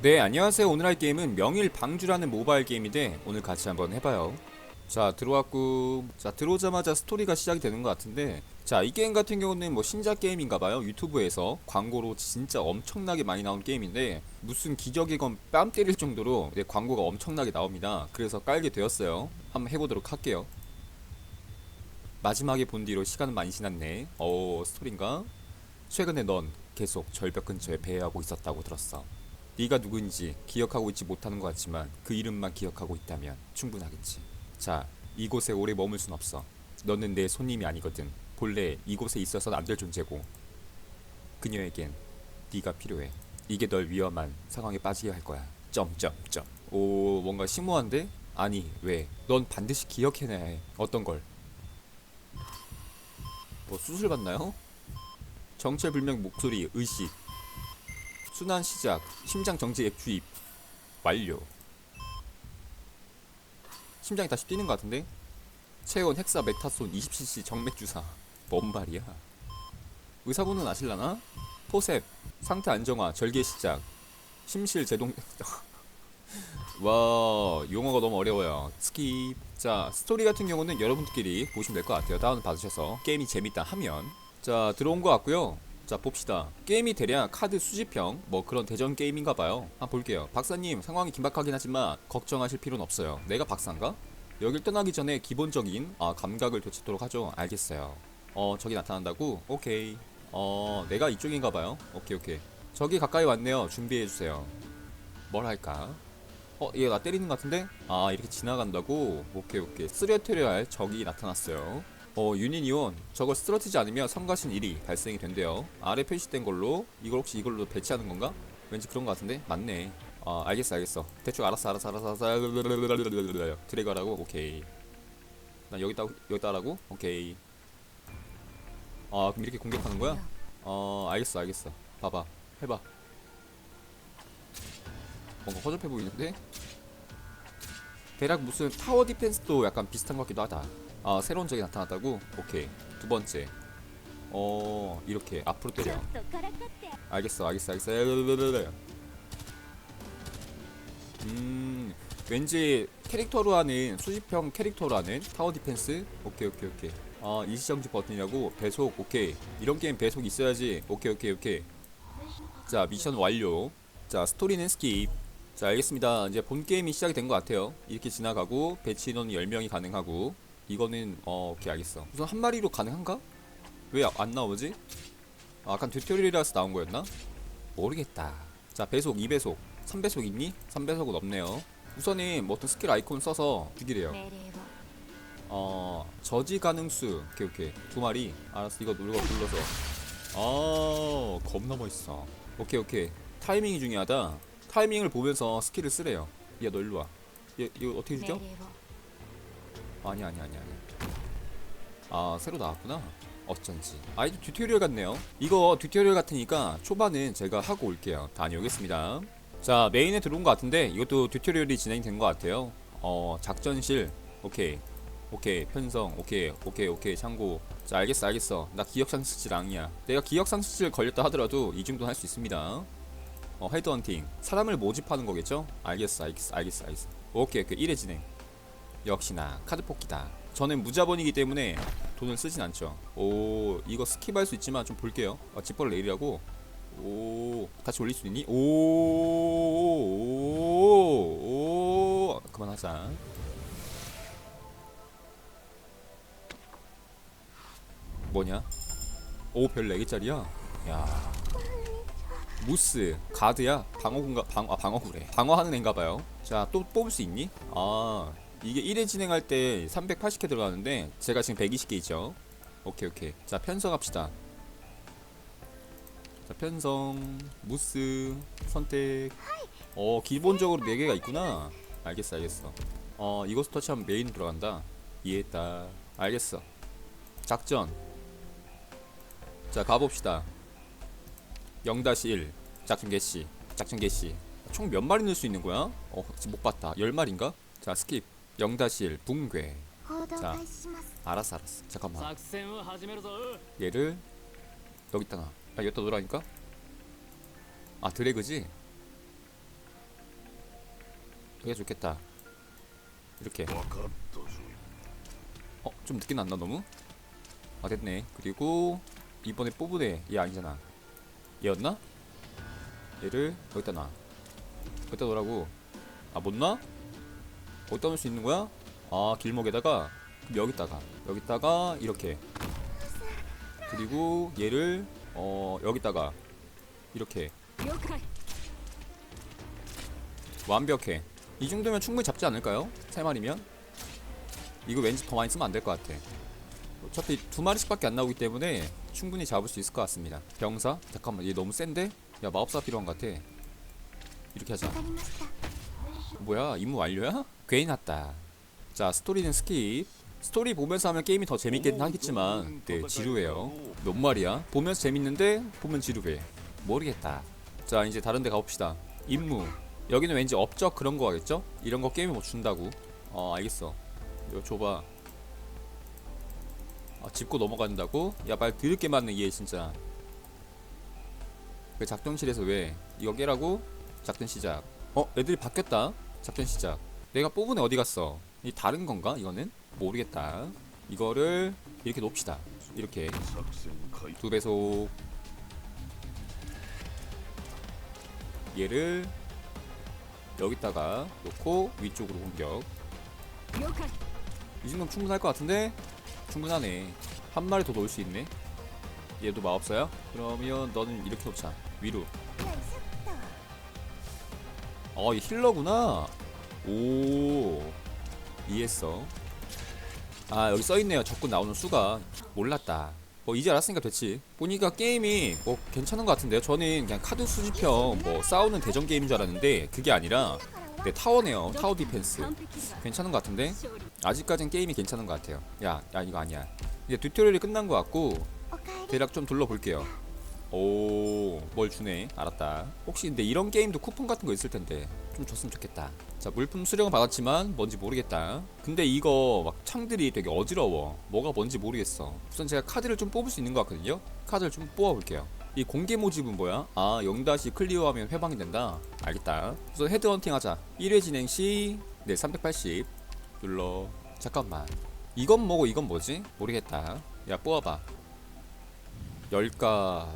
네 안녕하세요. 오늘 할 게임은 명일 방주라는 모바일 게임인데 오늘 같이 한번 해봐요. 자 들어왔고 자 들어오자마자 스토리가 시작이 되는 것 같은데 자 이 게임 같은 경우는 뭐 신작 게임인가봐요. 유튜브에서 광고로 진짜 엄청나게 많이 나온 게임인데 무슨 기적이건 뺨 때릴 정도로 네, 광고가 엄청나게 나옵니다. 그래서 깔게 되었어요. 한번 해보도록 할게요. 마지막에 본 뒤로 시간은 많이 지났네. 어 스토리인가? 최근에 넌 계속 절벽 근처에 배회하고 있었다고 들었어 네가 누구인지 기억하고 있지 못하는 것 같지만 그 이름만 기억하고 있다면 충분하겠지. 자, 이곳에 오래 머물 순 없어. 너는 내 손님이 아니거든. 본래 이곳에 있어서는 안될 존재고. 그녀에겐 네가 필요해. 이게 널 위험한 상황에 빠지게 할 거야. 점점점. 오, 뭔가 심오한데? 아니, 왜? 넌 반드시 기억해내야 해. 어떤 걸? 뭐 수술 받나요? 정체불명 목소리, 의식. 순환 시작 심장 정지 액 주입 완료. 심장이 다시 뛰는 것 같은데? 체온 헥사 메타손 20cc 정맥 주사. 뭔 말이야? 의사분은 아실라나? 포셉 상태 안정화 절개 시작. 심실 제동 와 용어가 너무 어려워요. 스킵. 자 스토리 같은 경우는 여러분들끼리 보시면 될 것 같아요. 다운 받으셔서 게임이 재밌다 하면. 자 들어온 것 같고요 자 봅시다. 게임이 대략 카드 수집형. 뭐 그런 대전 게임인가봐요. 한번 볼게요. 박사님 상황이 긴박하긴 하지만 걱정하실 필요는 없어요. 내가 박사인가? 여길 떠나기 전에 기본적인 아, 감각을 되찾도록 하죠. 알겠어요. 어 저기 나타난다고? 오케이. 어 내가 이쪽인가봐요. 오케이 오케이. 저기 가까이 왔네요. 준비해주세요. 뭘 할까? 어 얘 나 때리는 것 같은데? 아 이렇게 지나간다고? 오케이 오케이. 쓰레트려 할 적이 나타났어요 어, 유닛이온 저걸 쓰러지지 않으면 성가신 일이 발생이 된대요. 아래 표시된 걸로 이걸 혹시 이걸로 배치하는 건가? 왠지 그런 것 같은데 맞네. 아 알겠어 알겠어. 대충 알았어 알았어 알았어 알았어. 드래그하라고 오케이. 나 여기다 여기다라고 오케이. 아 그럼 이렇게 공격하는 거야? 어 알겠어 알겠어. 봐봐 해봐. 뭔가 허접해 보이는데? 대략 무슨 타워 디펜스도 약간 비슷한 것 같기도 하다. 아 새로운 적이 나타났다고? 오케이. 두 번째. 어 이렇게 앞으로 때려. 알겠어 알겠어 알겠어. 음 왠지 캐릭터로 하는 수집형 캐릭터로 하는 타워 디펜스? 오케이 오케이 오케이. 아 일시정지 버튼이라고? 배속 오케이. 이런 게임 배속 있어야지. 오케이 오케이 오케이. 자 미션 완료. 자 스토리는 스킵. 자 알겠습니다. 이제 본 게임이 시작이 된 것 같아요. 이렇게 지나가고 배치 인원 10명이 가능하고 이거는 어 오케이 알겠어. 우선 한 마리로 가능한가? 왜 안 나오지? 아, 약간 튜토리얼이라서 나온 거였나? 모르겠다. 자 배속 2배속. 3배속 있니? 3배속은 없네요. 우선은 뭐 어떤 스킬 아이콘 써서 죽이래요. 어 저지 가능수. 오케이 오케이. 두 마리. 알았어. 이거 누르고 눌러서. 아 겁나 멋있어. 오케이 오케이. 타이밍이 중요하다. 타이밍을 보면서 스킬을 쓰래요. 야너 일로와. 얘 이거 어떻게 죽여? 아니 아니 아니 아니. 아 새로 나왔구나. 어쩐지. 아 이거 튜토리얼 같네요. 이거 튜토리얼 같으니까 초반은 제가 하고 올게요. 다녀오겠습니다. 자 메인에 들어온 것 같은데 이것도 튜토리얼이 진행된 것 같아요. 어 작전실. 오케이. 오케이. 편성. 오케이. 오케이. 오케이. 참고. 자 알겠어. 알겠어. 나 기억상실질 앙이야. 내가 기억상실질 걸렸다 하더라도 이 정도는 할 수 있습니다. 어 헤드헌팅. 사람을 모집하는 거겠죠? 알겠어. 알겠어. 알겠어. 알겠어. 오케이. 오케이. 1회 진행 역시나 카드 뽑기다. 저는 무자본이기 때문에 돈을 쓰진 않죠. 오 이거 스킵할 수 있지만 좀 볼게요. 아, 지퍼를 내리라고. 오 다시 올릴 수 있니? 오, 오, 오 그만하자. 뭐냐? 오별 4개짜리야? 야 무스 가드야 방어군가 방, 아 방어구래 방어하는 앤가봐요 자 또 뽑을 수 있니? 아 이게 1회 진행할 때 380개 들어가는데 제가 지금 120개 있죠? 오케이 오케이. 자 편성합시다. 자 편성 무스 선택. 어 기본적으로 4개가 있구나. 알겠어 알겠어. 어 이것을 터치하면 메인 들어간다. 이해했다. 알겠어. 작전. 자 가봅시다. 0-1 작전 개시. 작전 개시. 총 몇 마리 넣을 수 있는 거야? 어 못 봤다. 10마리인가? 자 스킵 영다실 붕괴 자 알았어 알았어 잠깐만 얘를 여기다 놔 아, 여기다 놓으라니까? 아 드래그지? 이게 좋겠다 이렇게 어? 좀 늦게 났나 너무? 아 됐네 그리고 이번에 뽑으네 얘 아니잖아 얘였나? 얘를 여기다 놔 여기다 놓으라고 아 못나? 어디다 놓을 수 있는 거야? 아 길목에다가 여기다가 여기다가 이렇게 그리고 얘를 어 여기다가 이렇게 완벽해 이 정도면 충분히 잡지 않을까요? 세 마리면 이거 왠지 더 많이 쓰면 안 될 것 같아 어차피 두 마리씩밖에 안 나오기 때문에 충분히 잡을 수 있을 것 같습니다 병사? 잠깐만 얘 너무 센데? 야 마법사 필요한 것 같아 이렇게 하자 뭐야 임무 완료야? 괜히 났다. 자 스토리는 스킵. 스토리 보면서 하면 게임이 더 재밌긴 하겠지만 네 지루해요. 몇 말이야? 보면서 재밌는데 보면 지루해. 모르겠다. 자 이제 다른 데 가봅시다. 임무. 여기는 왠지 업적 그런 거겠죠? 이런 거 게임에 뭐 준다고. 어 알겠어. 이거 줘봐. 아, 짚고 넘어간다고? 야 말 드럽게 맞네 얘 진짜. 그 작전실에서 왜? 이거 깨라고? 작전 시작. 어 애들이 바뀌었다. 작전 시작 내가 뽑은 애 어디 갔어? 이 다른 건가? 이거는 모르겠다. 이거를 이렇게 놉시다. 이렇게 두 배속 얘를 여기다가 놓고 위쪽으로 공격. 이 정도면 충분할 것 같은데 충분하네. 한 마리 더 놓을 수 있네. 얘도 마법사야? 그러면 너는 이렇게 놓자. 위로. 어, 이 힐러구나. 오 이해했어. 아 여기 써있네요. 적군 나오는 수가. 몰랐다. 뭐 이제 알았으니까 됐지. 보니까 게임이 뭐 괜찮은 것 같은데요? 저는 그냥 카드 수집형 뭐 싸우는 대전 게임인 줄 알았는데 그게 아니라 네, 타워네요. 타워 디펜스. 괜찮은 것 같은데? 아직까진 게임이 괜찮은 것 같아요. 야, 야 이거 아니야. 이제 튜토리얼이 끝난 것 같고 대략 좀 둘러볼게요. 오, 뭘 주네. 알았다. 혹시 근데 이런 게임도 쿠폰 같은 거 있을 텐데 좀 줬으면 좋겠다. 자, 물품 수령은 받았지만 뭔지 모르겠다. 근데 이거 막 창들이 되게 어지러워. 뭐가 뭔지 모르겠어. 우선 제가 카드를 좀 뽑을 수 있는 것 같거든요. 카드를 좀 뽑아볼게요. 이 공개 모집은 뭐야? 아, 0다시 클리어하면 회방이 된다. 알겠다. 우선 헤드헌팅 하자. 1회 진행 시, 네, 380. 눌러. 잠깐만. 이건 뭐고 이건 뭐지? 모르겠다. 야, 뽑아봐. 열까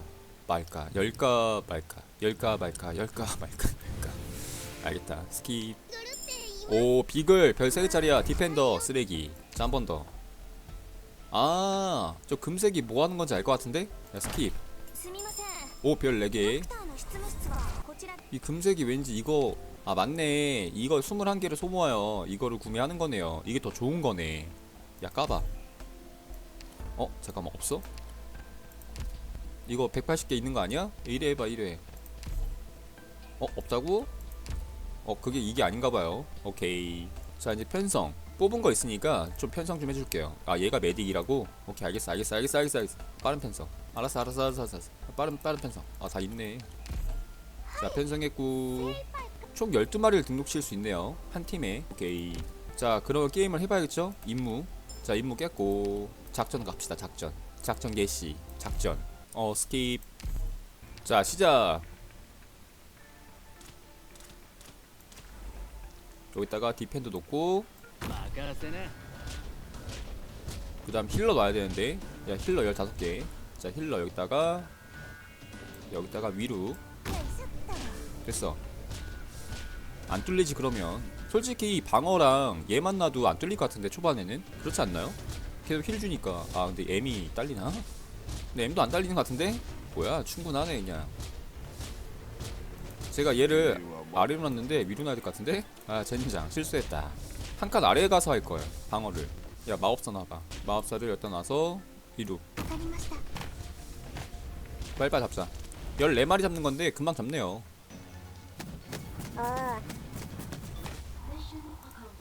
말까? 열까 말까? 열까 말까? 열까 말까? 열까? 알겠다. 스킵. 오 비글. 별 3개짜리야. 디펜더 쓰레기. 자 한 번 더 아 저 금색이 뭐하는 건지 알 것 같은데? 야 스킵. 오 별 4개. 이 금색이 왠지 이거 아 맞네. 이거 21개를 소모하여 이거를 구매하는 거네요. 이게 더 좋은 거네. 야 까봐. 어? 잠깐만. 없어? 이거 180개 있는 거 아니야? 1회 해봐 1회. 어 없다고? 어 그게 이게 아닌가 봐요. 오케이. 자 이제 편성. 뽑은 거 있으니까 좀 편성 좀 해줄게요. 아 얘가 메딕이라고? 오케이 알겠어 알겠어 알겠어 알겠어 알겠어. 빠른 편성. 알았어 알았어 알았어 알았어 빠른 빠른 편성. 아 다 있네. 자 편성했고. 총 12마리를 등록시킬 수 있네요. 한 팀에. 오케이. 자 그럼 게임을 해봐야겠죠? 임무. 자 임무 깼고. 작전 갑시다 작전. 작전 개시. 작전 어 스킵. 자 시작. 여기다가 디펜드 놓고. 그 다음 힐러 놔야 되는데. 야 힐러 15개. 자 힐러 여기다가 여기다가 위로. 됐어. 안 뚫리지 그러면. 솔직히 방어랑 얘 만나도 안 뚫릴 것 같은데 초반에는. 그렇지 않나요? 계속 힐 주니까. 아 근데 M이 딸리나? 네, M도 안 달리는 것 같은데? 뭐야, 충분하네, 그냥. 제가 얘를 아래로 놨는데 위로 놔야 될 것 같은데? 아, 젠장. 실수했다. 한 칸 아래에 가서 할 걸, 방어를. 야, 마법사 놔봐. 마법사를 여기다 놔서 위로. 빨리빨리 잡자. 14마리 잡는 건데 금방 잡네요. 아.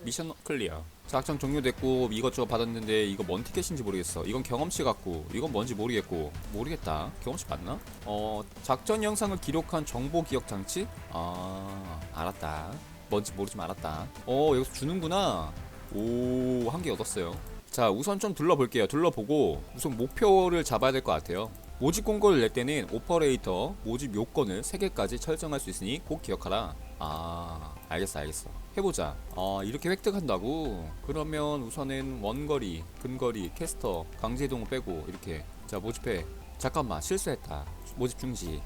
미션 클리어. 작전 종료됐고 이것저것 받았는데 이거 뭔 티켓인지 모르겠어. 이건 경험치 같고 이건 뭔지 모르겠고. 모르겠다. 경험치 맞나? 어 작전 영상을 기록한 정보 기억 장치? 아 알았다. 뭔지 모르지만 알았다. 어 여기서 주는구나. 오 한 개 얻었어요. 자 우선 좀 둘러볼게요. 둘러보고 우선 목표를 잡아야 될 것 같아요. 모집 공고를 낼 때는 오퍼레이터 모집 요건을 3개까지 설정할 수 있으니 꼭 기억하라 아 알겠어 알겠어. 해보자. 아 이렇게 획득한다고? 그러면 우선은 원거리 근거리 캐스터 강제이동을 빼고 이렇게. 자 모집해. 잠깐만 실수했다. 모집 중지.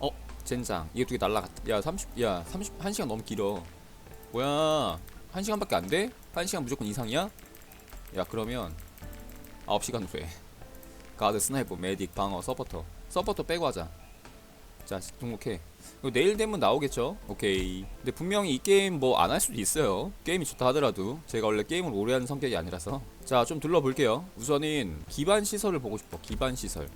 어 젠장. 이게 두 개 날라갔다 야 30, 야 30, 1시간 너무 길어. 뭐야? 1시간밖에 안 돼? 1시간 무조건 이상이야? 야 그러면 9시간 후에. 가드 스나이퍼 메딕 방어 서포터. 서포터 빼고 하자. 자 등록해 내일 되면 나오겠죠? 오케이. 근데 분명히 이 게임 뭐 안 할 수도 있어요. 게임이 좋다 하더라도. 제가 원래 게임을 오래 하는 성격이 아니라서. 자 좀 둘러볼게요. 우선은 기반 시설을 보고 싶어 기반 시설.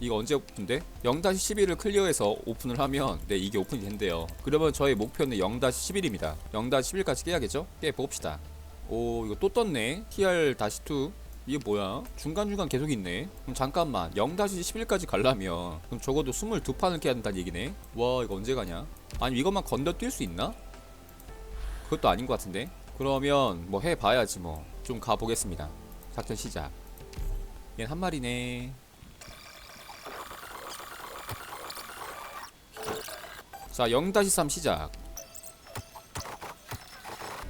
이거 언제 오픈돼? 0-11을 클리어해서 오픈을 하면 네 이게 오픈이 된대요. 그러면 저희 목표는 0-11입니다. 0-11까지 깨야겠죠? 깨봅시다. 오 이거 또 떴네. TR-2 이게 뭐야? 중간중간 계속 있네. 그럼 잠깐만 0-11까지 가려면 그럼 적어도 22판을 깨야 된다는 얘기네? 와 이거 언제 가냐? 아니 이것만 건너뛸 수 있나? 그것도 아닌 것 같은데? 그러면 뭐 해봐야지 뭐. 좀 가보겠습니다. 작전 시작. 얘는 한 마리네. 자 0-3 시작.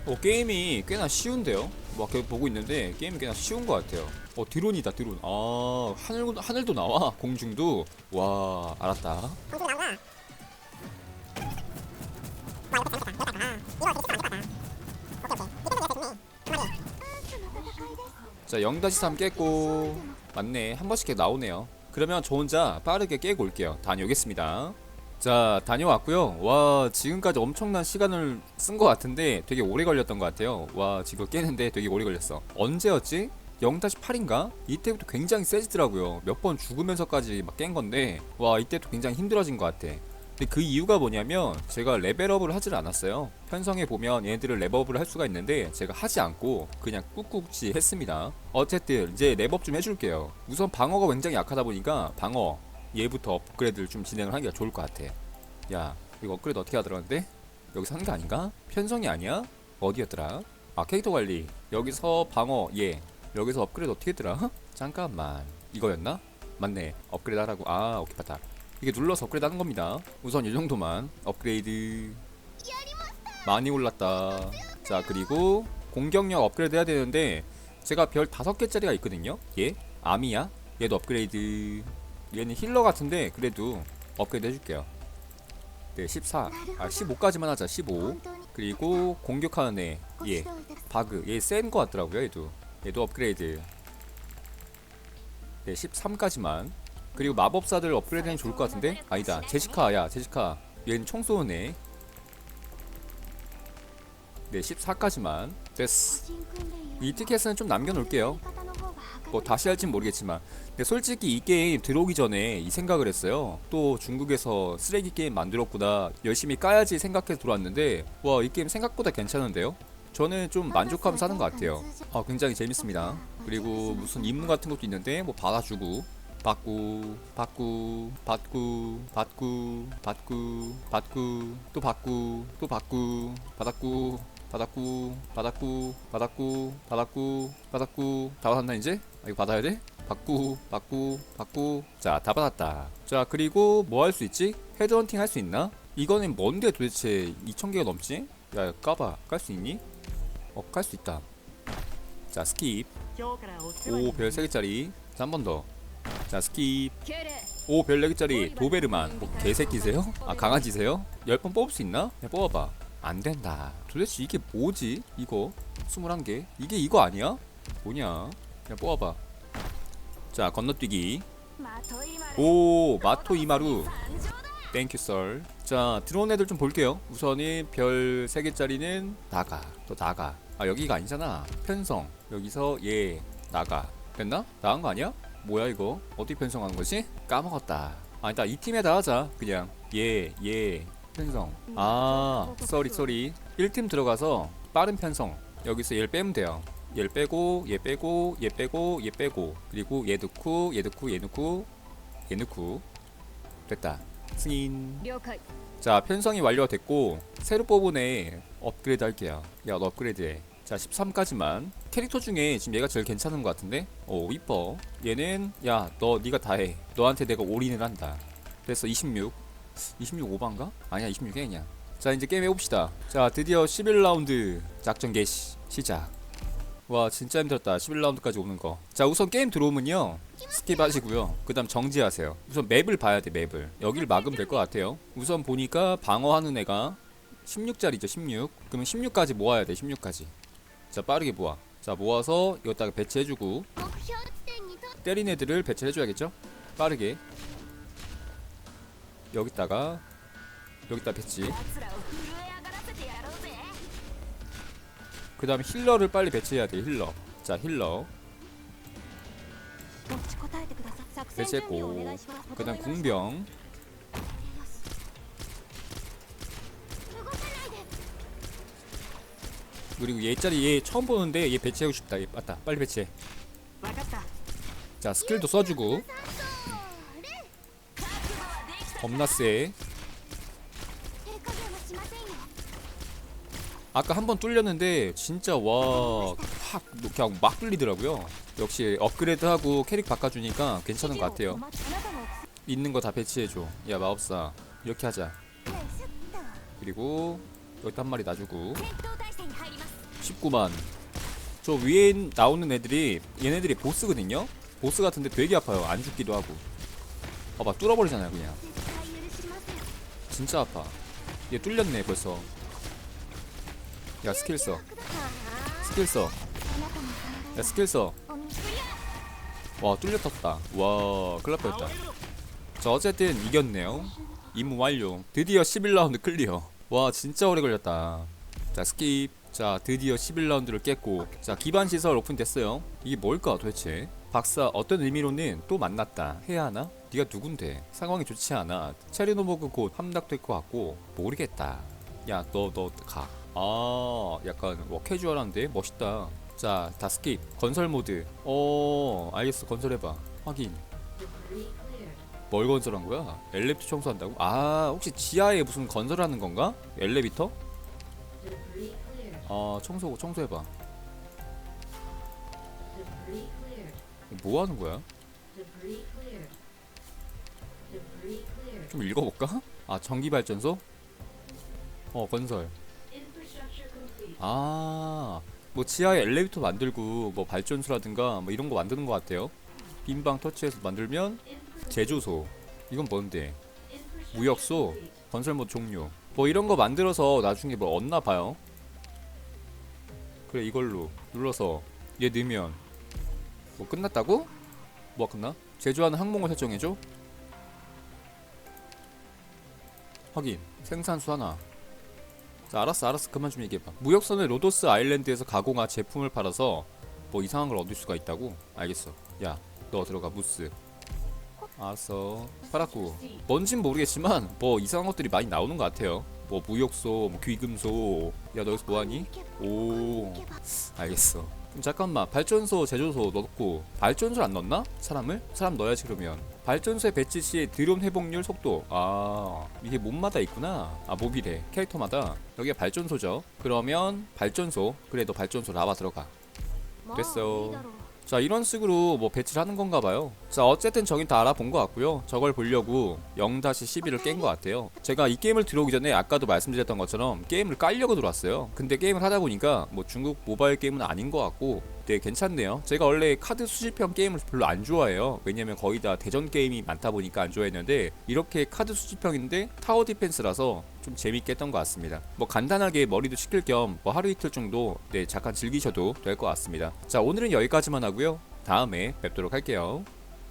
어 게임이 꽤나 쉬운데요 막 계속 보고 있는데 게임이 꽤나 쉬운 것 같아요. 어 드론이다 드론. 아 하늘, 하늘도 나와? 공중도? 와 알았다. 자 0-3 깼고. 맞네. 한 번씩 계속 나오네요. 그러면 저 혼자 빠르게 깨고 올게요. 다녀오겠습니다 자 다녀왔고요. 와 지금까지 엄청난 시간을 쓴 것 같은데 되게 오래 걸렸던 것 같아요. 와 지금 깨는데 되게 오래 걸렸어. 언제였지? 0-8인가? 이때부터 굉장히 세지더라고요. 몇 번 죽으면서까지 막 깬 건데 와 이때도 굉장히 힘들어진 것 같아. 근데 그 이유가 뭐냐면 제가 레벨업을 하질 않았어요. 편성에 보면 얘네들을 레벨업을 할 수가 있는데 제가 하지 않고 그냥 꾹꾹지 했습니다. 어쨌든 이제 랩업 좀 해줄게요. 우선 방어가 굉장히 약하다 보니까 방어 얘부터 업그레이드를 좀 진행을 하기가 좋을 것 같아. 야 이거 업그레이드 어떻게 하더라는데? 여기서 하는 게 아닌가? 편성이 아니야? 어디였더라? 아 캐릭터 관리. 여기서 방어 얘 여기서 업그레이드 어떻게 했더라? 잠깐만. 이거였나? 맞네. 업그레이드 하라고. 아 오케이 봤다. 이게 눌러서 업그레이드 하는 겁니다. 우선 이 정도만. 업그레이드. 많이 올랐다. 자 그리고 공격력 업그레이드 해야 되는데 제가 별 다섯 개짜리가 있거든요. 얘 아미야? 얘도 업그레이드 얘는 힐러 같은데 그래도 업그레이드 해줄게요. 네 14, 아 15까지만 하자. 15 그리고 공격하는 애. 얘 바그. 얘 센 거 같더라고요 얘도. 얘도 업그레이드. 네 13까지만. 그리고 마법사들 업그레이드 하면 좋을 것 같은데? 아니다. 제시카. 야 제시카. 얘는 총 쏘는 애네 14까지만 됐어. 이 티켓은 좀 남겨놓을게요. 뭐 다시 할진 모르겠지만. 근데 솔직히 이 게임 들어오기 전에 이 생각을 했어요. 또 중국에서 쓰레기 게임 만들었구나. 열심히 까야지 생각해서 들어왔는데 와 이 게임 생각보다 괜찮은데요? 저는 좀 만족하면서 하는 것 같아요. 아 굉장히 재밌습니다. 그리고 무슨 임무 같은 것도 있는데 뭐 받아주고 받고 받고 받고 받고 받고 받고 또 받고 또 받고 받았고 받았고 받았고 받았고 받았고 받았고 다 받았나 이제? 아, 이거 받아야 돼? 받고 받고 받고 자 다 받았다 자 그리고 뭐 할 수 있지? 헤드헌팅 할 수 있나? 이거는 뭔데 도대체 2000개가 넘지? 야 까봐 깔 수 있니? 어 깔 수 있다 자 스킵 오별 3개짜리 자 한 번 더 자 스킵 오별 4개짜리 도베르만 뭐 개새끼세요? 아 강아지세요? 10번 뽑을 수 있나? 야 뽑아봐 안 된다. 도대체 이게 뭐지? 이거? 21개? 이게 이거 아니야? 뭐냐? 그냥 뽑아봐. 자 건너뛰기. 오 마토 이마루. 땡큐 썰 자 들어온 애들 좀 볼게요. 우선은 별 3개짜리는 나가. 또 나가. 아 여기가 아니잖아. 편성. 여기서 얘 나가. 됐나? 나간 거 아니야? 뭐야 이거? 어떻게 편성하는 거지? 까먹었다. 아니다 이 팀에다 하자 그냥. 얘 얘 편성. 아 쏘리 쏘리. 1팀 들어가서 빠른 편성. 여기서 얘를 빼면 돼요. 얘를 빼고 얘 빼고 얘 빼고 얘 빼고. 그리고 얘 넣고 얘 넣고 얘 넣고 얘 넣고. 됐다. 승인. 자 편성이 완료가 됐고 새로 뽑은 애 업그레이드 할게요. 야 너 업그레이드 해자 13까지만. 캐릭터 중에 지금 얘가 제일 괜찮은 것 같은데? 오 이뻐. 얘는 야 너 네가 다해. 너한테 내가 올인을 한다. 그래서 26 26 5반가? 아니야 26 행이야. 자 이제 게임 해봅시다. 자 드디어 11라운드 작전 개시 시작. 와 진짜 힘들었다. 11라운드까지 오는 거자 우선 게임 들어오면요. 스킵하시고요. 그 다음 정지하세요. 우선 맵을 봐야 돼 맵을. 여기를 막으면 될 것 같아요. 우선 보니까 방어하는 애가 16짜리죠 16 그러면 16까지 모아야 돼 16까지. 자 빠르게 모아. 자 모아서 이것다가 배치해주고. 때린 애들을 배치해줘야겠죠? 빠르게. 여기다가 여기다 배치. 그 다음 힐러를 빨리 배치해야 돼 힐러. 자 힐러. 배치했고. 그 다음 궁병. 그리고 얘짜리 얘 처음 보는데 얘 배치하고 싶다. 얘 맞다. 빨리 배치해. 자 스킬도 써주고. 겁나 세 아까 한 번 뚫렸는데 진짜 와확 그냥 막 뚫리더라고요. 역시 업그레이드하고 캐릭 바꿔주니까 괜찮은 것 같아요. 있는 거 다 배치해줘. 야 마법사 이렇게 하자. 그리고 여기도 한 마리 놔주고. 19만. 저 위에 나오는 애들이 얘네들이 보스거든요? 보스 같은데 되게 아파요. 안 죽기도 하고. 봐봐 뚫어버리잖아요 그냥. 진짜 아파. 얘 뚫렸네 벌써. 야 스킬 써. 스킬 써야 스킬 써와 뚫렸었다. 와 클럽 뻔했다. 자 어쨌든 이겼네요. 임무 완료. 드디어 11라운드 클리어. 와 진짜 오래 걸렸다. 자 스킵. 자 드디어 11라운드를 깼고. 자 기반시설 오픈됐어요. 이게 뭘까 도대체? 박사 어떤 의미로는 또 만났다. 해야 하나? 네가 누군데? 상황이 좋지 않아. 체리노버그 곧 함락될 것 같고 모르겠다. 야 너 너 가. 아 약간 뭐 캐주얼한데? 멋있다. 자 다 스킵. 건설 모드. 어 알겠어. 건설해봐. 확인. 뭘 건설한 거야? 엘리베이터 청소한다고? 아 혹시 지하에 무슨 건설하는 건가? 엘리베이터? 아 청소 청소해봐. 뭐 하는 거야? 좀 읽어볼까? 아 전기 발전소? 어 건설 아 뭐 지하에 엘리베이터 만들고 뭐 발전소라든가 뭐 이런 거 만드는 것 같아요 빈방 터치해서 만들면 제조소 이건 뭔데 무역소 건설 모드 종료 뭐 이런 거 만들어서 나중에 뭐 얻나 봐요 그래 이걸로 눌러서 얘 넣으면 뭐 끝났다고? 뭐가 끝나? 제조하는 항목을 설정해줘 확인. 생산수 하나. 자 알았어 알았어. 그만 좀 얘기해봐. 무역선의 로도스 아일랜드에서 가공한 제품을 팔아서 뭐 이상한 걸 얻을 수가 있다고? 알겠어. 야 너 들어가 무스. 알았어. 팔았고. 뭔진 모르겠지만 뭐 이상한 것들이 많이 나오는 것 같아요. 뭐 무역소 뭐 귀금소. 야 너 여기서 뭐하니? 오. 알겠어 잠깐만. 발전소 제조소 넣고 발전소 안 넣나? 사람을? 사람 넣어야지 그러면. 발전소에 배치 시 드론 회복률 속도. 아 이게 몹마다 있구나. 아 몹이래 캐릭터마다. 여기가 발전소죠. 그러면 발전소. 그래 너 발전소 나와 들어가. もう 됐어. 자 이런 식으로 뭐 배치를 하는 건가 봐요. 자 어쨌든 저긴 다 알아본 것 같고요. 저걸 보려고 0-11을 깬 것 같아요. 제가 이 게임을 들어오기 전에 아까도 말씀드렸던 것처럼 게임을 깔려고 들어왔어요. 근데 게임을 하다 보니까 뭐 중국 모바일 게임은 아닌 것 같고 네 괜찮네요. 제가 원래 카드 수집형 게임을 별로 안 좋아해요. 왜냐면 거의 다 대전 게임이 많다 보니까 안 좋아했는데 이렇게 카드 수집형인데 타워 디펜스라서 좀 재밌게 했던 것 같습니다. 뭐 간단하게 머리도 식힐 겸 뭐 하루 이틀 정도 네 잠깐 즐기셔도 될 것 같습니다. 자 오늘은 여기까지만 하고요. 다음에 뵙도록 할게요